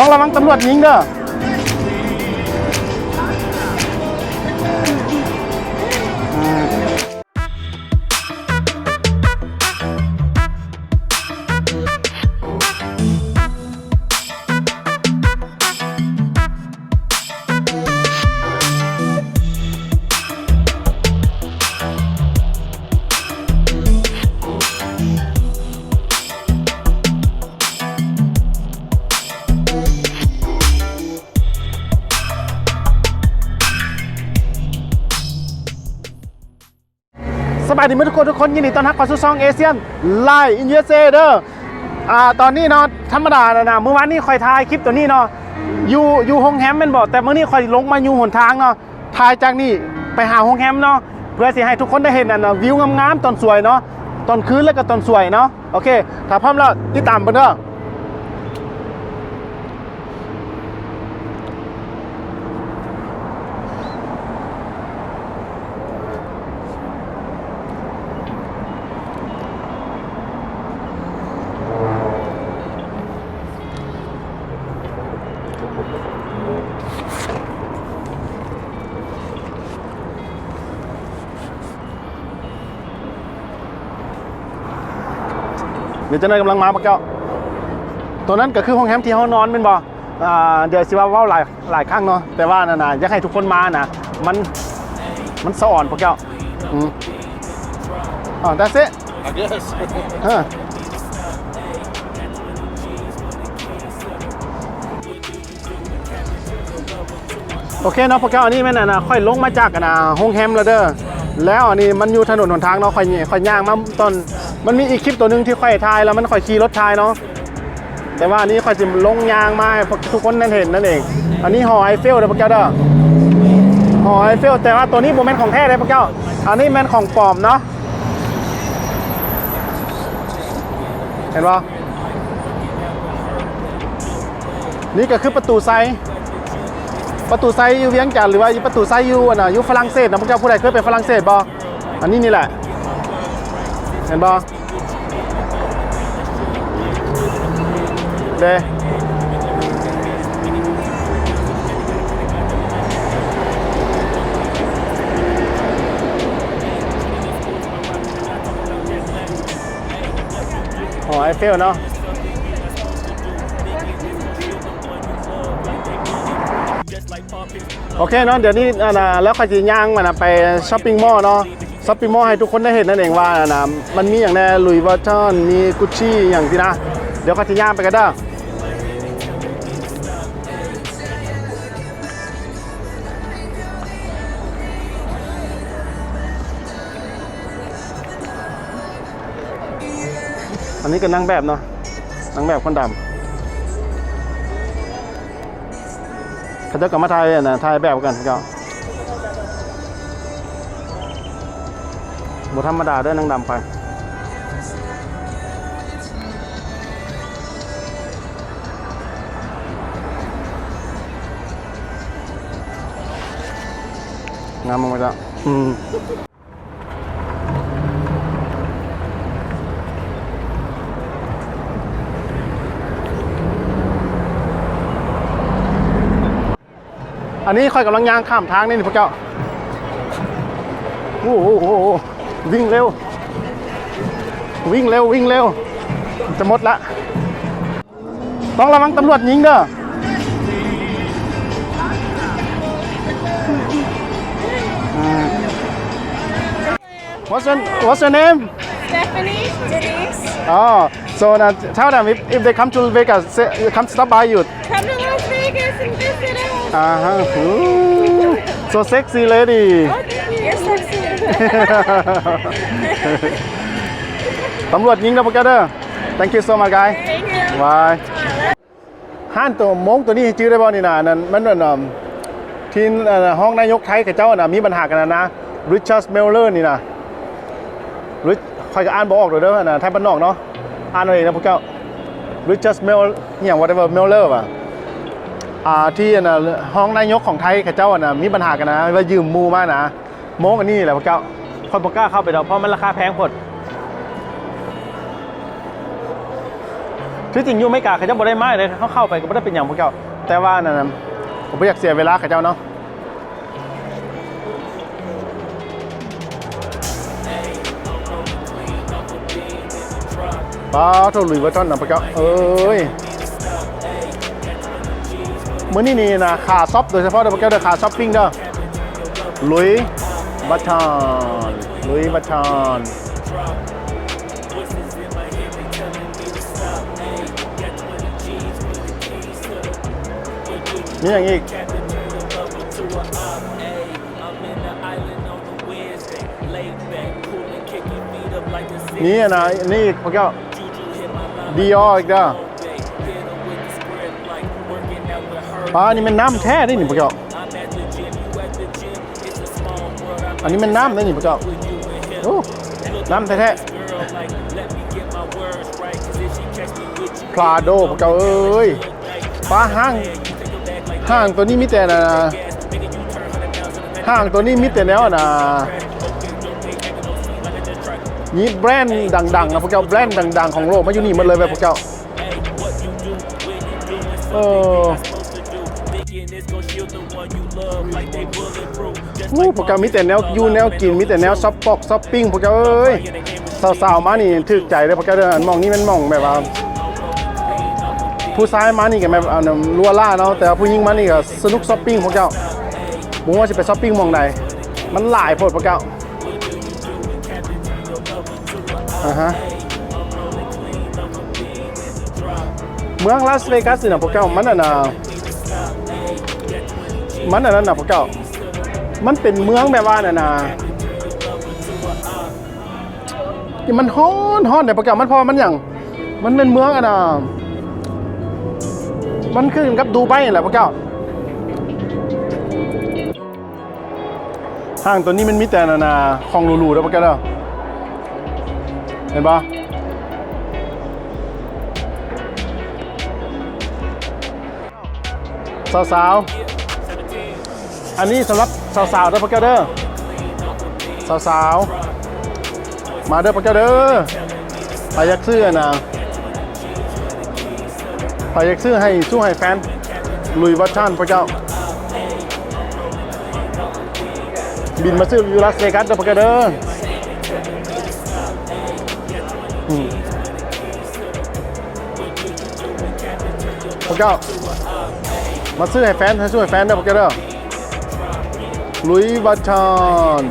ต้องระวังตำรวจยิงเด้อ บายดีไหมทุกคนทุกคนยินดีต้อนรับเข้าสู่ซองเอเชียนไลน์อินเยเซเด้ออ่าตอนนี้เนาะธรรมดานะนะเมื่อวานนี้คอยถ่ายคลิปตัวนี้เนาะอยู่อยู่โฮงแฮมเป็นบอกแต่เมื่อนี้คอยลงมาอยู่หนทางเนาะถ่ายจากนี่ไปหาโฮงแฮมเนาะเพื่อสิให้ทุกคนได้เห็นอันนะวิวงามๆตอนสวยเนาะตอนคืนแล้วก็ตอนสวยเนาะโอเคถ้าพร้อมแล้วติดตามไปเด้อ เดี๋ยวเจะนายกำลังมาปะเจ้าตัวนั้นก็คือห้องแฮมที่เขานอนเป็นบ่อ่าเดี๋ยวสิว่าเว่าหลายหลายครั้งเนาะแต่ว่านะนะอยากให้ทุกคนมานะมันมันสะอ่อนปะเจ้าอืมอ๋อ that's it I guess. เออโอเคเนาะพวกเจ้าอันนี้แม่นอะนะค่อยลงมาจากอะนะโฮงแฮมแล้วเด้อแล้วอันนี้มันอยู่ถนนหนทางเนาะค่อยนี่ค่อยย่างมาตอน มันมีอีกคลิปตัวหนึ่งที่ค่อยถ่ายแล้วมันค่อยขี่รถถ่ายเนาะแต่ว่าอันนี้ค่อยสิลงยางมาให้ทุกคนนั่นเห็นนั่นเอง อันนี้หอไอเฟลเด้อพวกเจ้าเด้อหอไอเฟลแต่ว่าตัวนี้โมเมนต์ของแท้เลยพวกเจ้า อันนี้แมนของปลอมเนาะเห็นป่นี่ก็คือประตูไซประตูไซอยู่เวียงจันทน์หรือว่าประตูไซอยู่อันน่ะอยู่ฝรั่งเศสนะพวกเจ้าผู้ใดเคยไปฝรั่งเศสบ่อันนี้นี่แหละ เห็นบ่เด้หอไอเฟลเนาะโอเคเนาะเดี๋ยวนี้อะนะแล้วค่อยจะย่างมันนะไปช้อปปิ้งมอลล์เนาะ ช้อปปิ้งมอให้ทุกคนได้เห็นนั่นเองว่าอะนะมันมีอย่างแน่ลุยส์วอตอนมีกุชชี่อย่างที่นะ เดี๋ยวค่อยจะย่างไปกันเด้ออันนี้ก็นั่งแบบเนาะนั่งแบบคนดำเขาจะกลับมาถ่ายอะนะถ่ายแบบกันก็ บธรรมดาเด้วยนางดำไปงามมากจ้ะอืมอันนี้ค่อยกำลังย่างข้ามทางนี่นี่พวกเจ้า โอ้โห วิ่งเร็ว วิ่งเร็ววิ่งเร็ว จะหมดละ ต้องระวังตำรวจยิงเด้อ What's your What's your name? Stephanie, Denise, Oh, so now tell them if, if they come to Vegas, say, come stop by you. come to Las Vegas and visit us. Uh-huh. Ooh, so sexy lady. You're sexy. ตำรวจยิงนะพวกแกเด้อ thank you so much guys Thank you. บายห้านตัวมงตัวนี้จื้อได้บ่นี่นะนั่นมันนั่นที่ห้องนายกไทยกับเจ้าน่ะมีปัญหากันนะนะ Richard Miller นี่นะริคอยก็อ่านบ่ออกเลยเด้อนะไทยบ้านนอกเนาะอ่านเอาเองนะพวกเจ้า Richard Miller อย่าง whatever Miller ว่ะอ่าที่นะห้องนายกของไทยกับเจ้าอะนะมีปัญหากันนะว่ายืมมูมากนะ โมงอันนี้แหละพวกเจ้าคนบ่กล้าเข้าไปดอกเพราะมันราคาแพงพดที่จริงอยูอเมริกาเขาจะบ่ได้ไม้เลยเขาเข้าไปก็ไม่ได้เป็นอย่างพวกเจ้า แต่ว่านั่นนะผมไม่อยากเสียเวลาเขาเจ้าเนาะป้าทรลุยวัตตันนะพวกเจ้า เอ้ยเมื้อนี้นี่นะขาซ็อปโดยเฉพาะเด้อพวกเจ้าเด้อขาช้อปปิ้งเด้อลุย บัตทอนลุยบัตทอนมีอย่างอีกนี่นะนี่อีกพวกเจ้าดีออีกเด้อปลานี่มันน้ำแท้ได้นี่พวกเจ้า อันนี้มันน้ำได้นี่พวกเจ้าโอ้น้ำแท้ๆพลาโดพวกเจ้าเอ้ยปลาห้างห้างตัวนี้มีแต่นะห้างตัวนี้มีแต่แนวนะนี่แบรนด์ดังๆนะพวกเจ้าแบรนด์ดัง ๆ ของโลกมาอยู่นี่หมันเลยแบบพวกเจ้าเออ อ้พวกเจ้ามีแต่แนวอยู่แนวกินมีแต่แนวช็อปปอกช็อปปิ้งพวกเจ้าเอ้ยสาวๆมานี่ถึกใจเลยพวกเจ้าเด้ออันมองนี่มันมองแบบว่าผู้ชายมานี่ก็แบบลัวล่าเนาะแต่ผู้หญิงมานี่ก็สนุกช้อปปิ้งพวกเจ้าผมว่าจะไปช้อปปิ้งมองใดมันหลายโพดพวกเจ้าอ่าฮะเมืองลาสเวกัสนี่นะพวกเจ้ามันน่ะนะมันอันนั้นนะพวกเจ้า มันเป็นเมืองแบบว่าน่ะนะที่มันฮ้อนฮ้อนแต่พวกเจ้ามันพอมันอย่างมันเป็นเมืองอะนะมันขึ้นกับดูไบแหละพวกเจ้าห้างตัวนี้มันมีแต่นานาของหรูๆแล้วพวกเจ้าเห็นปะสาวๆ อันนี้สำหรับ สาวๆเด้อพวกเจ้าเด้อสาวๆมาเด้อพวกเจ้าเด้อไปยักเสื้อนะไปยากซื้อให้สู้ให้แฟนลุยวัชชันพระเจ้า บินมาซื้อยู่ลาสเวกัสเด้อพระเจ้าเด้อพระเจ้ามาซื้อให้แฟนให้สู้ให้แฟนเด้อพระเจ้าเด้อ ลุยวัชชัน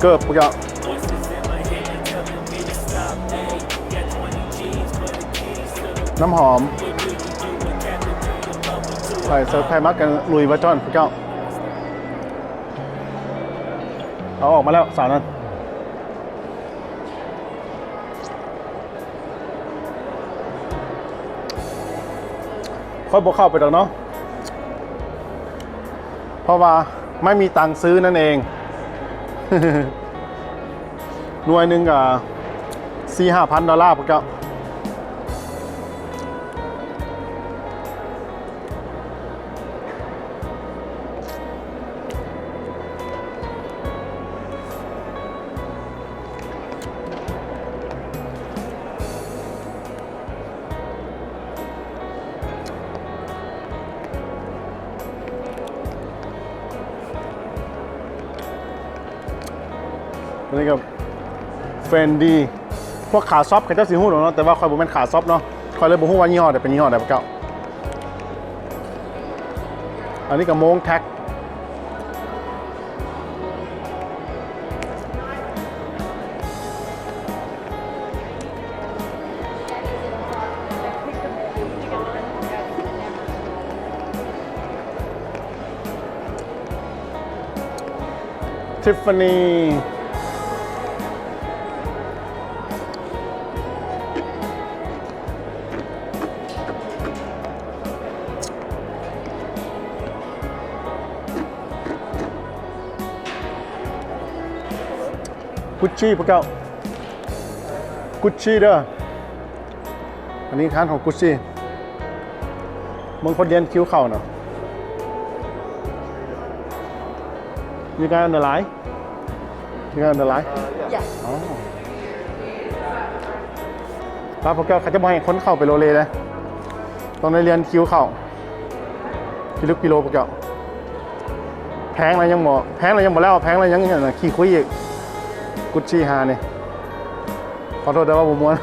เกิบพวกเจ้าน้ำหอมใส่เซิร์ไทยมักกันลุยวัชอนพวกเจ้า เอาออกมาแล้วสาวนั้น ค่อยบกเข้าไปดอกเนาะเพราะว่าไม่มีตังค์ซื้อนั่นเอง หน่วยหนึ่งกับสี่ห้าพันดอลลาร์พวกเจ้า อันนี้ก็เฟรนดีพวกขาซอฟเขาเจ้าสีหูหรอเนาะแต่ว่าคอยบอกเป็นขาซอฟเนาะคอยเลยบอกว่ายี่ห้อแต่เป็นยี่ห้อไหนพวกเจ้าอันนี้ก็โมงแท็กทิฟฟานี ชชี่พวกเจ้ากุชชี่เด้ออันนี้ค้านของกุชชี่มึงคนเรียนคิ้วเข่าเนาะ You guys on the line? You guys on the line? Yes. อ๋อป้าพวกแก้วเขาจะบอกให้คนเข้าไปโรเลเลยตอนในเรียนคิวเข้าพิลึกพิโลพวกแก้วแพงอะไรยังหมอแพงอะไรยังหมดแล้วแพงอะไรยังเนี่ยนะขี้คุยอีก กุชชี่ฮาเนี่ยขอโทษแต่ว่าผมม้วน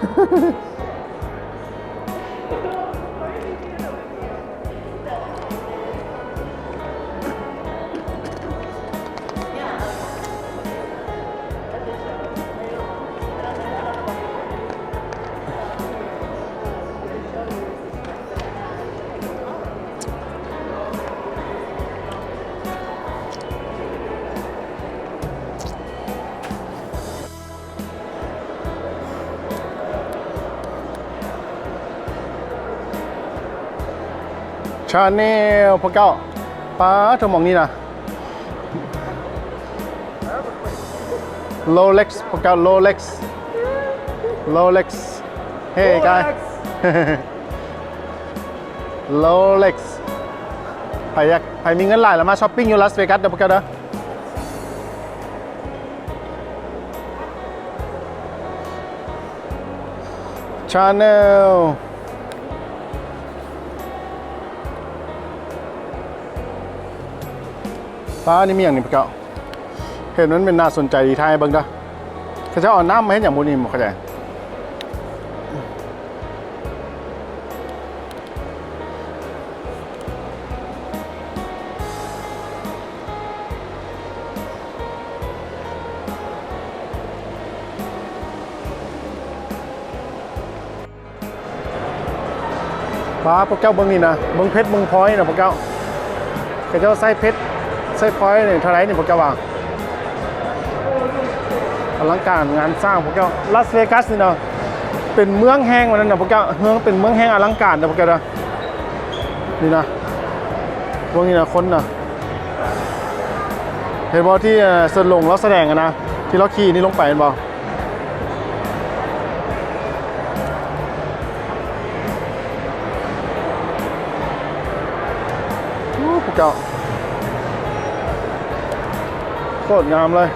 ชาแนลพวกเก้าป้าเธอมองนี่นะโลเล็กซ์พวกเก้าโลเล็กซ์โลเล็กซ์เฮ้กายโลเล็กซ์ใครอยากใครมีเงินหลายแล้วมาช้อปปิ้งอยู่ลาสเวกัสเดี๋ยวพวกเก้าเด้อชาแนล ฟ้านี่มีอย่างนี้พวกเจ้าเห็นมันเป็นน่าสนใจดีไทยเบิ่งด้อเขาจะเอาน้ำมาให้อย่างบุนี้บ่เข้าใจฟ้าพวกเจ้าเบิ่งนี่นะเบิ่งเพชรเบิ่งพลอยนะพวกเจ้าเขาเจ้าใส่เพชร ใส่พอยนี่เท่าไหร่นี่พวกเจ้าว่าอลังการงานสร้างพวกเจ้าลาสเวกัสนี่เนาะเป็นเมืองแห้งวันนั้นนะพวกเจ้าเมืองเป็นเมืองแห้งอลังการนะพวกเจ้าเด้อนี่นะพวกนี้นะคนนะเห็นบอที่เสิร์ฟลงเราแสดงนะที่เราขี่นี่ลงไปเห็นบอโอ้พวกเจ้า คตรงามเลย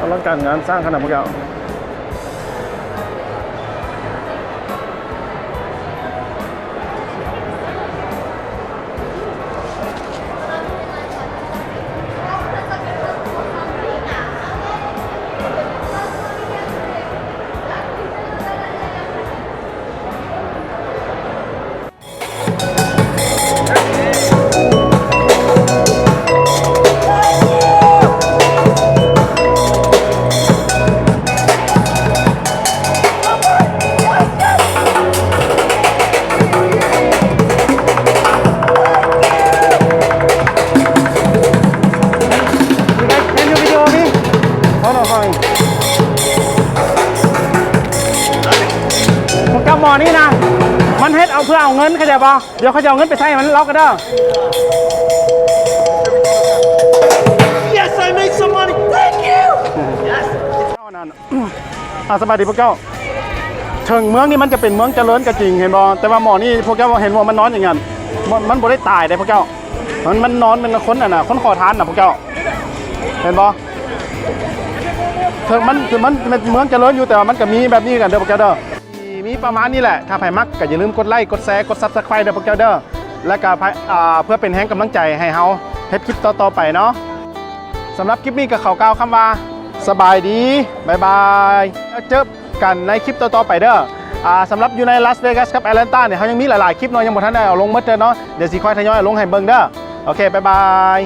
อลังการงานสร้างขนาดพวกเรา นี่นะ มันเฮ็ดเอาเพื่อเอาเงินเข้าใจป่ะเดี๋ยวเขาจะเอาเงินไปใช้มันล็อกกันเด้อ Yes, I made some money. Thank you. เจ้านั่นอะสบายดีพวกเจ้าเชิงเมืองนี่มันจะเป็นเมืองเจริญก็จริงเห็นบ่แต่ว่าหมอนี่พวกเจ้าเห็นว่ามันนอนอย่างนั้นมันมันบ่ได้ตายได้พวกเจ้า มันมันนอนเป็นคนน่ะนะคนขอทานน่ะพวกเจ้า เห็นบ่เชิงมันคือมันเป็นเมืองเจริญอยู่แต่ว่ามันก็มีแบบนี้กันเด้อพวกเจ้าเด้อ มีประมาณนี้แหละ ถ้าใครมักก็อย่าลืมกดไลค์ กดแชร์ กด Subscribe เด้อพวกเจ้าเด้อ และก็เพื่อเป็นแรงกำลังใจให้เฮาเฮ็ดคลิปต่อๆไปเนาะสำหรับคลิปนี้ก็เขากล่าวคำว่าสบายดีบายบายแล้วเจอกันในคลิปต่อๆไปเด้อสำหรับอยู่ในลาสเวกัสกับแอตแลนตาเนี่ยเขายังมีหลายๆคลิปเนาะยังบ่ทันได้เอาลงมดเด้อเนาะเดี๋ยวสิค่อยทยอยลงให้เบิ่งเด้อโอเคบายบาย